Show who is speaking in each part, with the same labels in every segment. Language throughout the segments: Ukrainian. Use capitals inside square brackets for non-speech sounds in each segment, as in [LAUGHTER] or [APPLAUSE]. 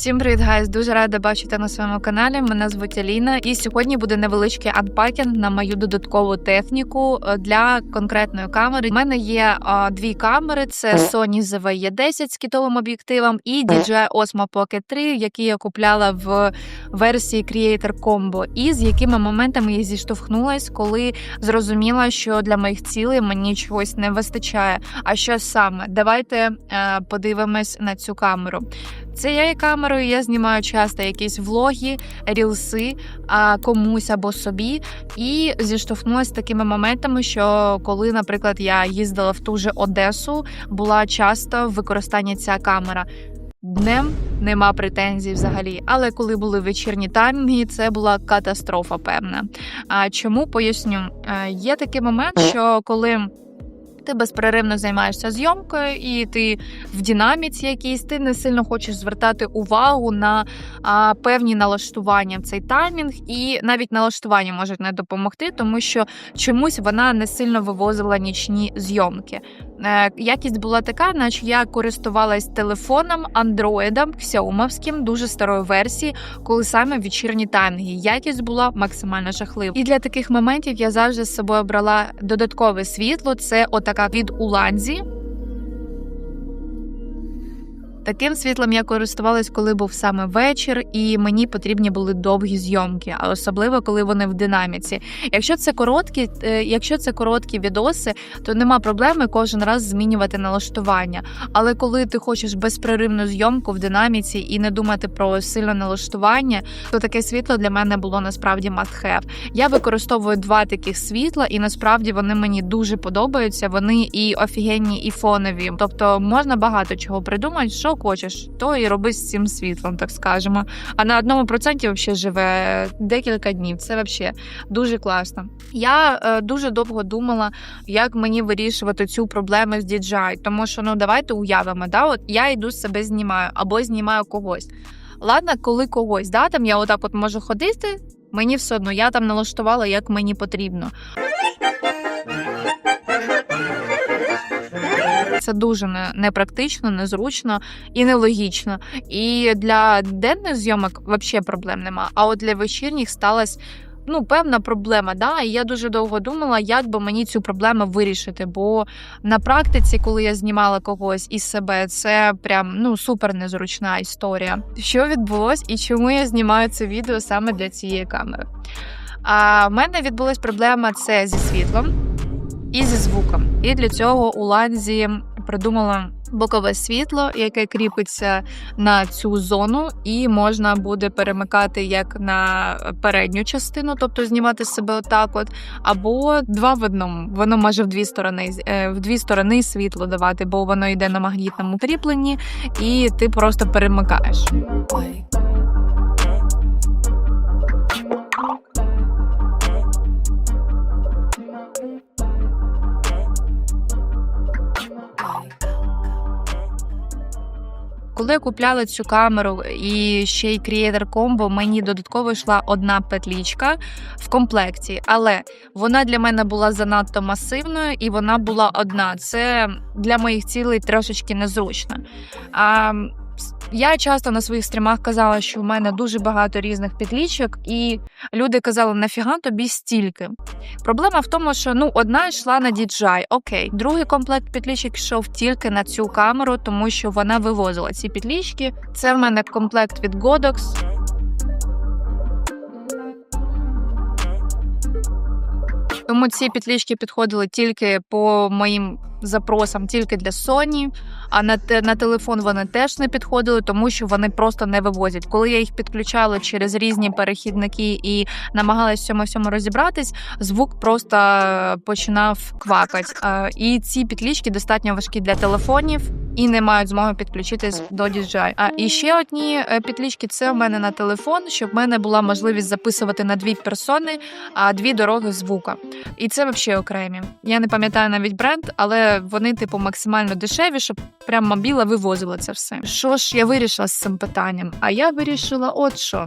Speaker 1: Всім привіт, гайз! Дуже рада бачити на своєму каналі. Мене звуть Аліна, і сьогодні буде невеличкий анпакінг на мою додаткову техніку е, для конкретної камери. У мене є а, дві камери: це Sony ZV-E10 з кітовим об'єктивом і DJI Osmo Pocket 3, які я купляла в версії Creator Combo, і з якими моментами я зіштовхнулась, коли зрозуміла, що для моїх цілей мені чогось не вистачає. А що саме? Давайте е, подивимось на цю камеру. Цією камерою я знімаю часто якісь влоги, рілси а, комусь або собі, і зіштовхнулася з такими моментами, що коли, наприклад, я їздила в ту же Одесу, була часто в використанні ця камера. Днем нема претензій взагалі, але коли були вечірні таймінги, це була катастрофа, певна. А чому поясню? Е, Є такий момент, що коли ти безперервно займаєшся зйомкою, і ти в динаміці якійсь, ти не сильно хочеш звертати увагу на а, певні налаштування в цей таймінг, і навіть налаштування можуть не допомогти, тому що чомусь вона не сильно вивозила нічні зйомки. Е, якість була така, наче я користувалась телефоном андроїдом ксяумовським, дуже старої версії, коли саме вечірні таймінги. Якість була максимально жахлива. І для таких моментів я завжди з собою брала додаткове світло. Це отака від Уланзі. Таким світлом я користувалась, коли був саме вечір, і мені потрібні були довгі зйомки, а особливо коли вони в динаміці. Якщо це короткі, е, якщо це короткі відоси, то нема проблеми кожен раз змінювати налаштування. Але коли ти хочеш безперервну зйомку в динаміці і не думати про сильне налаштування, то таке світло для мене було насправді must have. Я використовую два таких світла, і насправді вони мені дуже подобаються. Вони і офігенні, і фонові. Тобто можна багато чого придумати, що хочеш, то і роби з цим світлом, так скажемо. А на одному проценті взагалі живе декілька днів. Це взагалі дуже класно. Я е, дуже довго думала, як мені вирішувати цю проблему з DJI, тому що ну давайте уявимо, да, от я йду себе знімаю або знімаю когось. Ладно, коли когось, да, там я отак от можу ходити, мені все одно, я там налаштувала, як мені потрібно. Це дуже непрактично, незручно і нелогічно. І для денних зйомок взагалі проблем нема. А от для вечірніх сталася ну, певна проблема. Да? І я дуже довго думала, як би мені цю проблему вирішити. Бо на практиці, коли я знімала когось із себе, це прям ну супер незручна історія. Що відбулось і чому я знімаю це відео саме для цієї камери? А в мене відбулась проблема це зі світлом і зі звуком. І для цього у ланзі придумала бокове світло, яке кріпиться на цю зону, і можна буде перемикати як на передню частину, тобто знімати себе отак, от, або два в одному. Воно може в дві сторони е, в дві сторони світло давати, бо воно йде на магнітному кріпленні, і ти просто перемикаєш. Коли я купляла цю камеру і ще й Creator Combo, мені додатково йшла одна петлічка в комплекті, але вона для мене була занадто масивною і вона була одна. Це для моїх цілей трошечки незручно. А я часто на своїх стрімах казала, що в мене дуже багато різних петлічок, і люди казали, нафіга тобі стільки. Проблема в тому, що ну одна йшла на DJI, окей. Другий комплект петлічок йшов тільки на цю камеру, тому що вона вивозила ці петлічки. Це в мене комплект від Godox. Тому ці петлічки підходили тільки по моїм запросам, тільки для Sony. А на, на телефон вони теж не підходили, тому що вони просто не вивозять. Коли я їх підключала через різні перехідники і намагалась в цьому всьому розібратись, звук просто е, починав квакати. Е, І ці петлічки достатньо важкі для телефонів. І не мають змоги підключитись до DJI. А і ще одні е, петлічки це в мене на телефон, щоб в мене була можливість записувати на дві персони, а дві дороги звука. І це взагалі окремі. Я не пам'ятаю навіть бренд, але вони, типу, максимально дешеві, щоб прям мобіла вивозила це все. Що ж я вирішила з цим питанням? А я вирішила, от що.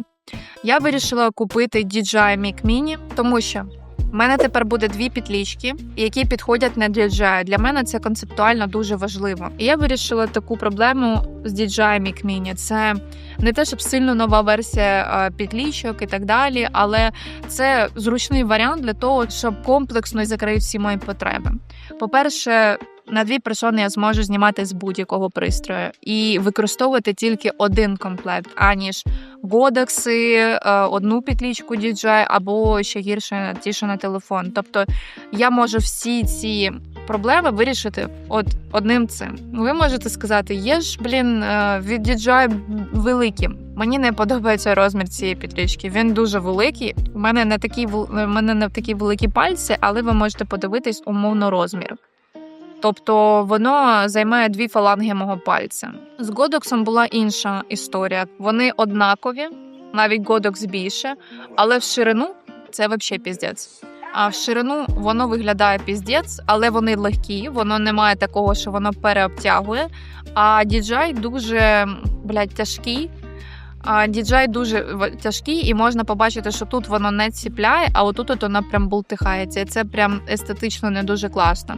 Speaker 1: Я вирішила купити DJI Mic Mini, тому що У мене тепер буде дві підлічки, які підходять на DJI. Для мене це концептуально дуже важливо. І я вирішила таку проблему з DJI Mic. Це не те, щоб сильно нова версія підлічок і так далі, але це зручний варіант для того, щоб комплексно закрити всі мої потреби. По-перше, на дві персони я зможу знімати з будь-якого пристрою і використовувати тільки один комплект, аніж годекси, е, одну петлічку DJI або ще гірше ті, що на телефон. Тобто я можу всі ці проблеми вирішити от одним цим. Ви можете сказати, є ж блін е, від DJI великі. Мені не подобається розмір цієї петлічки. Він дуже великий. У мене не такі у мене не такі великі пальці, але ви можете подивитись умовно розмір. Тобто воно займає дві фаланги мого пальця. З Годоксом була інша історія. Вони однакові, навіть Годокс більше, але в ширину це взагалі піздець. А в ширину воно виглядає піздець, але вони легкі, воно не має такого, що воно переобтягує. А DJI дуже блядь, тяжкий. А DJI дуже тяжкий, і можна побачити, що тут воно не ціпляє, а отут от воно прям бултихається. І це прям естетично не дуже класно.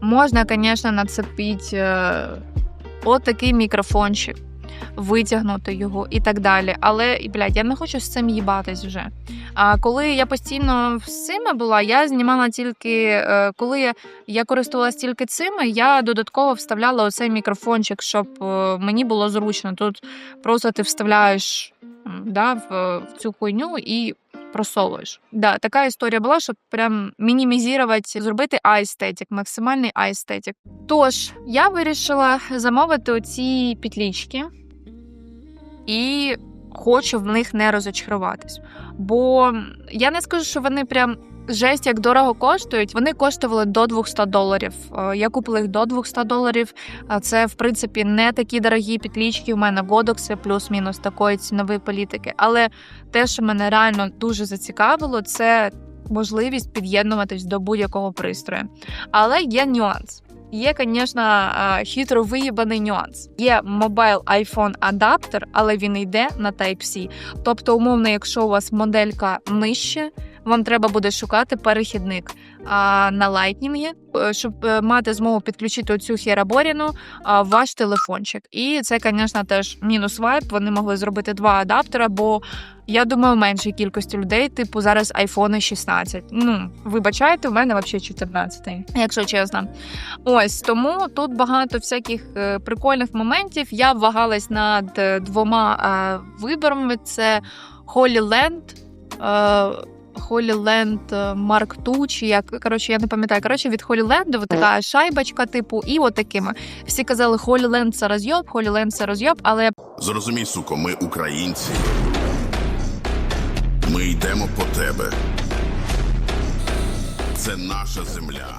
Speaker 1: Можна, звісно, нацепити е, отакий мікрофончик, витягнути його і так далі. Але, блядь, я не хочу з цим їбатись вже. А коли я постійно з цими була, я знімала тільки е, коли я, користувалася тільки цими, я додатково вставляла оцей мікрофончик, щоб е, мені було зручно. Тут просто ти вставляєш да, в цю хуйню і просовуєш. Да, така історія була, щоб прям мінімізувати, зробити аестетик, максимальний аестетик. Тож я вирішила замовити оці петлічки і хочу в них не розочаруватись. Бо я не скажу, що вони прям. Жесть, як дорого коштують. Вони коштували до 200 доларів. Е, Я купила їх до 200 доларів. Це, в принципі, не такі дорогі петлічки. У мене годокси плюс-мінус такої цінової політики. Але те, що мене реально дуже зацікавило, це можливість під'єднуватись до будь-якого пристрою. Але є нюанс. Є, звісно, хитро виїбаний нюанс. Є мобайл iPhone адаптер, але він йде на Type-C. Тобто, умовно, якщо у вас моделька нижче, вам треба буде шукати перехідник на Lightning, е, щоб е, мати змогу підключити оцю хераборіну в ваш телефончик. І це, звісно, теж мінус вайп. Вони могли зробити два адаптера, бо я думаю, меншій кількості людей, типу, зараз iPhone 16. Ну, вибачайте, у мене взагалі 14, якщо чесно. Ось тому тут багато всяких е, прикольних моментів. Я вагалась над двома виборами: це Holy Land. Holy Land е, Mark II, чи як коротше, я не пам'ятаю. Коротше, від Holy Land от така шайбочка, типу, і от такими. Всі казали, Holy Land це розйоб, Holy Land це розйоб, але
Speaker 2: Зрозумій, суко, ми українці. Ми йдемо по тебе. Це наша земля.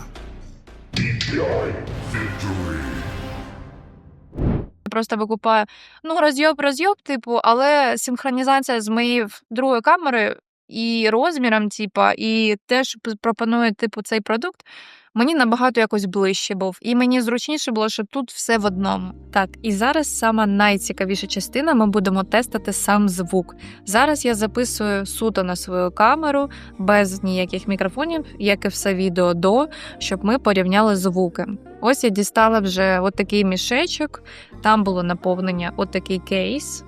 Speaker 1: просто викупаю. Ну, розйоб, розйоб, типу, але синхронізація з моєю другою камерою і розміром, типу, і те, що пропонує типу цей продукт, мені набагато якось ближче був. І мені зручніше було, що тут все в одному. Так, і зараз сама найцікавіша частина. Ми будемо тестити сам звук. Зараз я записую суто на свою камеру без ніяких мікрофонів, як і все відео до, щоб ми порівняли звуки. Ось я дістала вже от такий мішечок. Там було наповнення от такий кейс.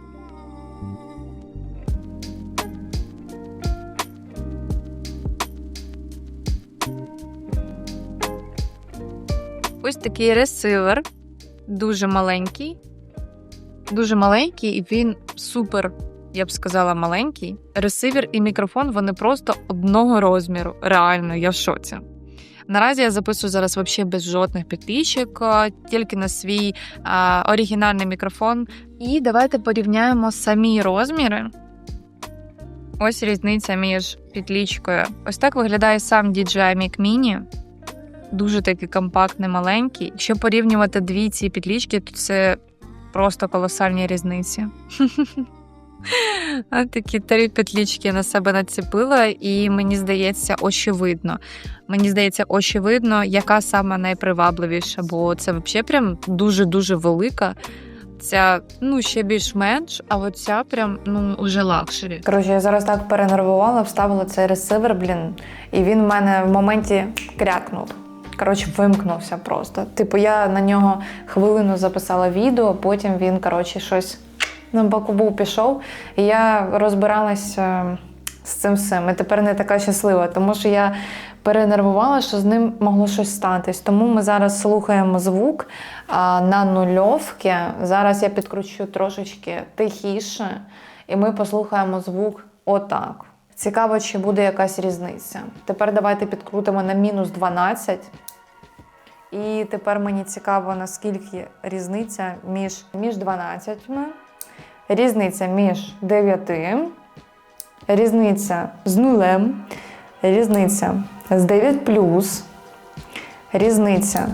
Speaker 1: Ось такий ресивер, дуже маленький. Дуже маленький, і він супер, я б сказала, маленький. Ресивер і мікрофон вони просто одного розміру. Реально, я в шоці. Наразі я записую зараз взагалі без жодних підпічок, тільки на свій а, оригінальний мікрофон. І давайте порівняємо самі розміри. Ось різниця між підлічкою. Ось так виглядає сам DJI Mic Mini. Дуже такий компактний, маленький. Якщо порівнювати дві ці підлічки, то це просто колосальні різниці. [LAUGHS] Такі три петлічки на себе нацепила, і мені здається, очевидно. Мені здається, очевидно, яка саме найпривабливіша, бо це взагалі прям дуже-дуже велика. Ця ну ще більш-менш, а от ця прям ну уже лакшері.
Speaker 3: Коротше, я зараз так перенервувала, вставила цей ресивер, блін, і він в мене в моменті крякнув. Коротше, вимкнувся просто. Типу, я на нього хвилину записала відео, потім він, коротше, щось на боку був пішов. І я розбиралася з цим всім. І тепер не така щаслива, тому що я перенервувала, що з ним могло щось статись. Тому ми зараз слухаємо звук на нульовки. Зараз я підкручу трошечки тихіше, і ми послухаємо звук отак. Цікаво, чи буде якась різниця. Тепер давайте підкрутимо на мінус 12. І тепер мені цікаво, наскільки різниця між, між 12, різниця між 9, різниця з нулем, різниця з 9 плюс, різниця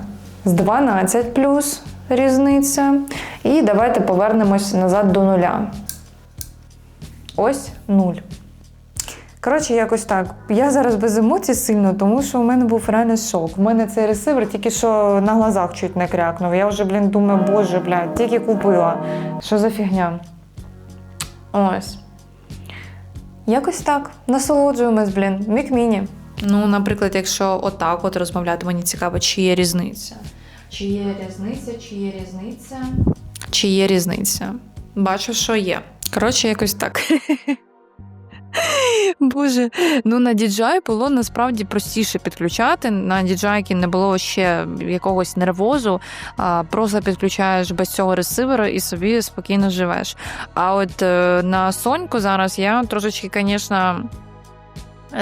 Speaker 3: з 12 плюс різниця. І давайте повернемось назад до нуля. Ось нуль. Коротше, якось так. Я зараз без емоцій сильно, тому що у мене був реально шок. У мене цей ресивер тільки що на глазах чуть не крякнув. Я вже, блін, думаю, боже, блядь, тільки купила. Що за фігня? Ось. Якось так. Насолоджуємось, блін. Мік-міні.
Speaker 1: Ну, наприклад, якщо отак от розмовляти, мені цікаво, чи є різниця.
Speaker 3: Чи є різниця, чи є різниця?
Speaker 1: Чи є різниця? Бачу, що є. Коротше, якось так. [LAUGHS] Боже, ну на DJI було насправді простіше підключати. На DJI не було ще якогось нервозу, а просто підключаєш без цього ресивера і собі спокійно живеш. А от е, на Соньку зараз я трошечки, звісно,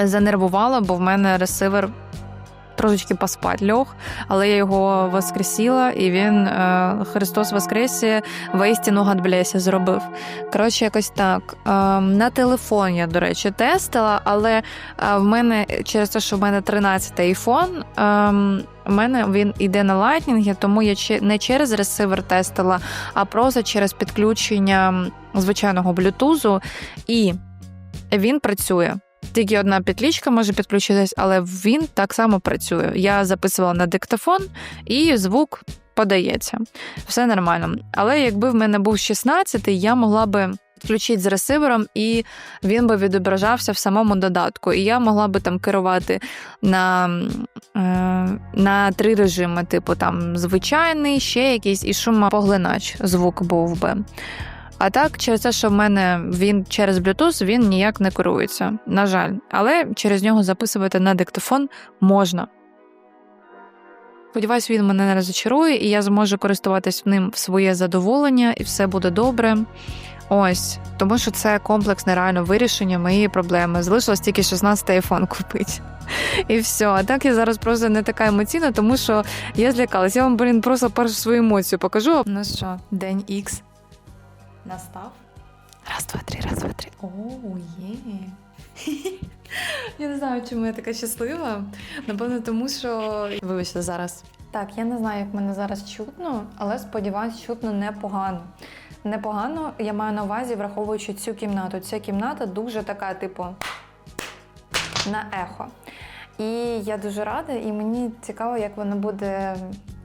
Speaker 1: занервувала, бо в мене ресивер. Трошечки поспать льох, але я його воскресіла, і він е, Христос Воскресі воістину гадбляся зробив. Коротше, якось так. Е, на телефон я, до речі, тестила, але е, в мене через те, що в мене 13 айфон, е, в мене він йде на лайтнінгі, тому я не через ресивер тестила, а просто через підключення звичайного блютузу, і він працює. Тільки одна петлічка може підключитись, але він так само працює. Я записувала на диктофон, і звук подається. Все нормально. Але якби в мене був 16, я могла би підключити з ресивером, і він би відображався в самому додатку. І я могла би там керувати на, е, на три режими: типу там звичайний, ще якийсь і шумопоглинач звук був би. А так, через те, що в мене він через Bluetooth він ніяк не керується. На жаль, але через нього записувати на диктофон можна. Сподіваюсь, він мене не розчарує, і я зможу користуватись ним в своє задоволення, і все буде добре. Ось, тому що це комплексне реально вирішення моєї проблеми. Залишилось тільки 16 айфон купити. [LAUGHS] І все. А так я зараз просто не така емоційна, тому що я злякалась. Я вам, блін, просто першу свою емоцію покажу. Ну що, день Х.
Speaker 3: Настав?
Speaker 1: Раз, два, три, раз, два, три.
Speaker 3: Оу, є. [LAUGHS]
Speaker 1: Я не знаю, чому я така щаслива. Напевно, тому що вибачте зараз.
Speaker 3: Так, я не знаю, як мене зараз чутно, але сподіваюсь, чутно непогано. Непогано, я маю на увазі, враховуючи цю кімнату. Ця кімната дуже така, типу, на ехо. І я дуже рада, і мені цікаво, як воно буде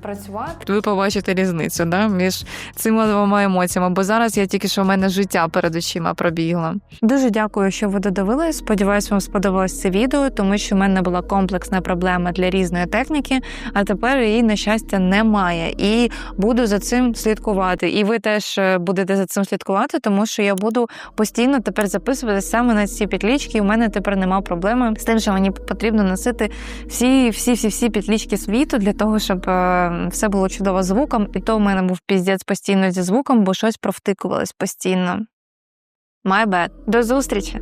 Speaker 3: працювати.
Speaker 1: Ви побачите різницю да, між цими двома емоціями, бо зараз я тільки що в мене життя перед очима пробігло. Дуже дякую, що ви додивились. Сподіваюсь, вам сподобалось це відео, тому що в мене була комплексна проблема для різної техніки, а тепер її, на щастя, немає. І буду за цим слідкувати. І ви теж е, будете за цим слідкувати, тому що я буду постійно тепер записувати саме на ці петлічки. І у мене тепер нема проблеми з тим, що мені потрібно носити всі, всі, всі, всі петлічки світу для того, щоб е, все було чудово звуком. І то в мене був піздець постійно зі звуком, бо щось провтикувалось постійно. My bad. До зустрічі!